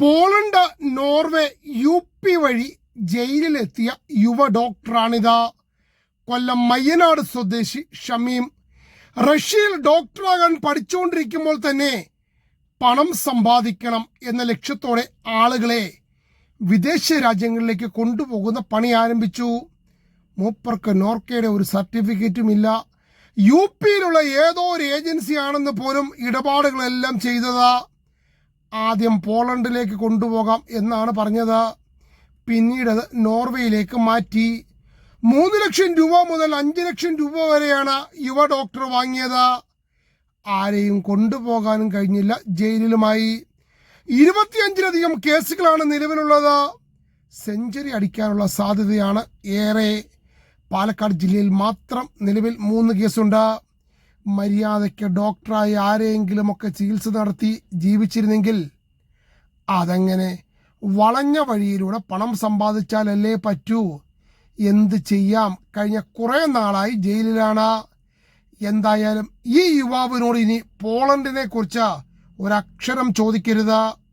Poland Norway U P വഴി ജയിലിലെത്തിയ യുവ ഡോക്ടറാണിത്. കൊല്ലം മയ്യനാട് സ്വദേശി ഷമീം. റഷ്യയിൽ ഡോക്ടറാകാൻ പഠിച്ചുകൊണ്ടിരിക്കുമ്പോൾ തന്നെ പണം സമ്പാദിക്കണം എന്ന ലക്ഷ്യത്തോടെ ആളുകളെ വിദേശ രാജ്യങ്ങളിലേക്ക് കൊണ്ടുപോകുന്ന പണി ആരംഭിച്ചു. മൂപ്പർക്ക് നോർക്കയുടെ ഒരു സർട്ടിഫിക്കറ്റും ഇല്ല യു പിയിലുള്ള ഏതോ ഒരു ഏജൻസിയാണെന്ന് പോലും ഇടപാടുകളെല്ലാം ചെയ്തത്. ആദ്യം പോളണ്ടിലേക്ക് കൊണ്ടുപോകാം എന്നാണ് പറഞ്ഞത്. പിന്നീട് നോർവേയിലേക്ക് മാറ്റി. മൂന്ന് ലക്ഷം രൂപ മുതൽ അഞ്ച് ലക്ഷം രൂപ വരെയാണ് യുവ ഡോക്ടർ വാങ്ങിയത്. ആരെയും കൊണ്ടുപോകാനും കഴിഞ്ഞില്ല ജയിലിലുമായി. ഇരുപത്തിയഞ്ചിലധികം കേസുകളാണ് നിലവിലുള്ളത്. സെഞ്ചുറി അടിക്കാനുള്ള സാധ്യതയാണ് ഏറെ. പാലക്കാട് ജില്ലയിൽ മാത്രം നിലവിൽ മൂന്ന് കേസുണ്ട്. മര്യാദയ്ക്ക് ഡോക്ടറായി ആരെയെങ്കിലുമൊക്കെ ചികിത്സ നടത്തി ജീവിച്ചിരുന്നെങ്കിൽ അതങ്ങനെ വളഞ്ഞ വഴിയിലൂടെ പണം സമ്പാദിച്ചാലല്ലേ പറ്റൂ? എന്ത് ചെയ്യാം? കഴിഞ്ഞ കുറേ നാളായി ജയിലിലാണ്. എന്തായാലും ഈ യുവാവിനോട് ഇനി പോളണ്ടിനെ കുറിച്ച് ഒരക്ഷരം ചോദിക്കരുത്.